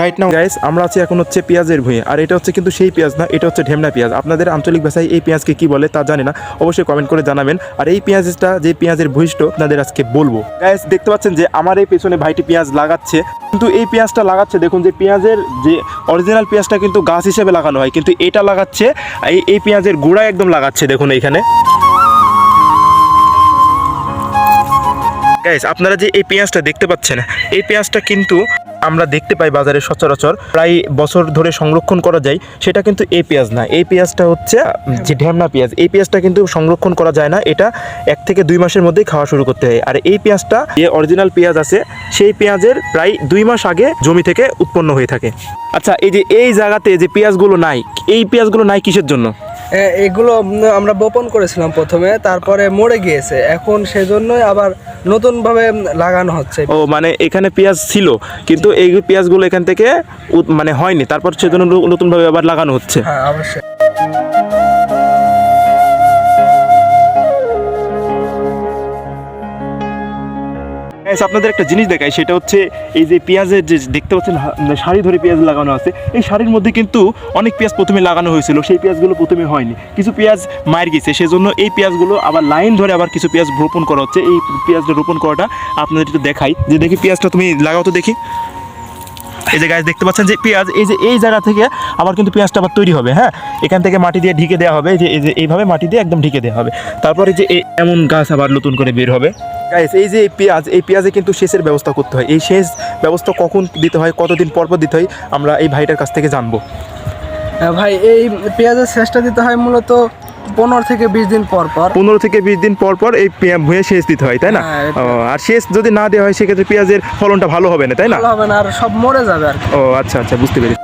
Right now guys আমরা আছি এখন হচ্ছে পেঁয়াজের ভুঁয়ে আর এটা হচ্ছে কিন্তু সেই পেঁয়াজ না, এটা হচ্ছে ঢেমনা পেঁয়াজ। আপনাদের আঞ্চলিক ভাষায় এই পেঁয়াজকে কি বলে তা জানি না, অবশ্যই কমেন্ট করে জানাবেন। আর এই পেঁয়াজটা, যে পেঁয়াজের ভুইষ্ট আপনাদের আজকে বলব। গাইস দেখতে পাচ্ছেন যে আমার এই পেছনে ভাইটি পেঁয়াজ লাগাচ্ছে। কিন্তু এই পেঁয়াজটা লাগাচ্ছে, দেখুন যে পেঁয়াজের যে অরিজিনাল পেঁয়াজটা কিন্তু গাছ হিসেবে লাগানো হয়। কিন্তু এটা লাগাচ্ছে, এই এই পেঁয়াজের গুঁড়া একদম লাগাচ্ছে, দেখুন এইখানে। গাইস আপনারা যে এই পেঁয়াজটা দেখতে পাচ্ছেন, এই পেঁয়াজটা কিন্তু আমরা দেখতে পাই বাজারে সচরাচর প্রায় বছর ধরে সংরক্ষণ করা যায়, সেটা কিন্তু এই পেঁয়াজ না। এই পেঁয়াজটা হচ্ছে, যে ঢেমনা পেঁয়াজ, এই পেঁয়াজটা কিন্তু সংরক্ষণ করা যায় না, এটা এক থেকে দুই মাসের মধ্যেই খাওয়া শুরু করতে হয়। আর এই পেঁয়াজটা, যে অরিজিনাল পেঁয়াজ আছে, সেই পেঁয়াজের প্রায় দুই মাস আগে জমি থেকে উৎপন্ন হয়ে থাকে। আচ্ছা এই যে এই জায়গাতে যে পেঁয়াজগুলো নাই, এই পেঁয়াজগুলো নাই কিসের জন্য? এগুলো আমরা বপন করেছিলাম প্রথমে তারপরে মরে গিয়েছে। এখন সেজন্যই আবার নতুনভাবে লাগানো হচ্ছে। ও মানে এখানে পেঁয়াজ ছিল কিন্তু এই পেঁয়াজগুলো এখান থেকে মানে হয়নি তারপর সেজন্য নতুনভাবে আবার লাগানো হচ্ছে। হ্যাঁ অবশ্যই। Guys, আপনাদের একটা জিনিস দেখাই সেটা হচ্ছে এই যে পেঁয়াজের যে দেখতে পাচ্ছেন মানে ধরে পেঁয়াজ লাগানো আছে এই শাড়ির মধ্যে কিন্তু অনেক পেঁয়াজ প্রথমে লাগানো হয়েছিল সেই পেঁয়াজগুলো প্রথমে হয়নি। কিছু পেঁয়াজ মার গেছে সেজন্য এই পেঁয়াজগুলো আবার লাইন ধরে আবার কিছু পেঁয়াজ রোপণ করা হচ্ছে। এই পেঁয়াজটা রোপণ করাটা আপনাদের একটু দেখাই যে দেখি পেঁয়াজটা তুমি লাগাও তো দেখি। এই যে গাছ দেখতে পাচ্ছেন যে পেঁয়াজ এই যে এই জায়গা থেকে আবার কিন্তু পেঁয়াজটা আবার তৈরি হবে হ্যাঁ? এখান থেকে মাটি দিয়ে ঢেকে দেওয়া হবে যে এই যে এইভাবে মাটি দিয়ে একদম ঢেকে দেওয়া হবে। তারপরে যে এমন গাছ আবার নতুন করে বের হবে। গাইস এই যে এই পেঁয়াজ এই পেঁয়াজে কিন্তু সেচের ব্যবস্থা করতে হয়। এই সেচ ব্যবস্থা কখন দিতে হয় কতদিন পর পর দিতে হয় আমরা এই ভাইটার কাছ থেকে জানব। ভাই এই পেঁয়াজের শেষটা দিতে হয় মূলত পনেরো থেকে বিশ দিন পর পর। পনেরো থেকে বিশ দিন পর পর এই পেঁয়া ভুঁয়ে সেচ দিতে হয় তাই না? হ্যাঁ, আর সেচ যদি না দেওয়া হয় সেক্ষেত্রে পেঁয়াজের ফলনটা ভালো হবে না তাই না? ভালো হবে না আর সব মরে যাবে আর ও আচ্ছা আচ্ছা বুঝতে পেরেছি।